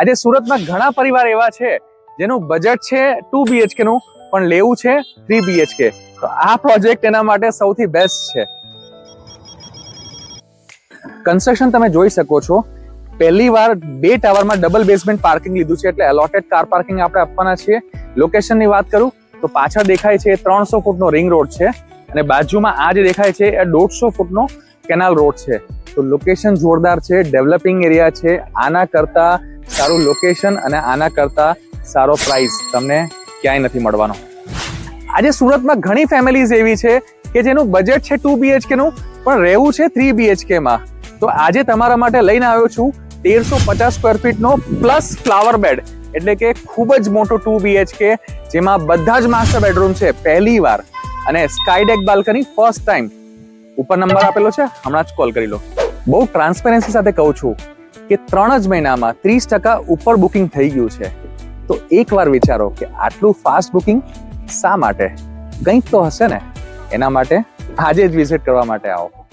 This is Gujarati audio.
આજે સુરતમાં ઘણા પરિવાર એવા છે જેનું બજેટ છે ટુ બીએચકે નું, પણ લેવું છે થ્રી બીએચકે તો આ પ્રોજેક્ટ એના માટે સૌથી બેસ્ટ છે. કન્સ્ટ્રક્શન તમે જોઈ શકો છો. પહેલી વાર બે ટાવરમાં ડબલ બેઝમેન્ટ પાર્કિંગ લીધું છે એટલે એલોટેડ કાર પાર્કિંગ આપણે આપવાના છીએ. લોકેશનની વાત કરું તો પાછળ દેખાય છે ત્રણસો ફૂટનો રિંગ રોડ છે અને બાજુમાં આ જે દેખાય છે એ દોઢસો ફૂટનો કેનાલ રોડ છે. તો લોકેશન જોરદાર છે ડેવલપિંગ એરિયા છે. આના કરતા સારું લોકેશન અને આના કરતા સારો પ્રાઇસ તમને ક્યાંય નથી મળવાનો. આજે સુરતમાં ઘણી ફેમિલીઝ એવી છે કે જેનું બજેટ છે ટુ બીએચકે નું, પણ રહેવું છે થ્રી બીએચકે માં. તો આજે તમારા માટે લઈને આવ્યો છું તેરસો પચાસ સ્ક્વેર ફીટનો પ્લસ ફ્લાવર બેડ એટલે કે ખૂબ જ મોટો ટુ બીએચકે જેમાં બધા જ માસ્ટર બેડરૂમ છે, પહેલી વાર. અને sky deck balcony first time ઉપર નંબર આપેલો છે, હમણાં જ કોલ કરી લો. બહુ ટ્રાન્સપેરન્સી સાથે કહું છું કે ત્રણ જ મહિનામાં ત્રીસ ટકા ઉપર બુકિંગ થઈ ગયું છે. તો એકવાર વિચારો કે આટલું ફાસ્ટ બુકિંગ શા માટે? કંઈક તો હશે ને. એના માટે આજે જ વિઝિટ કરવા માટે આવો.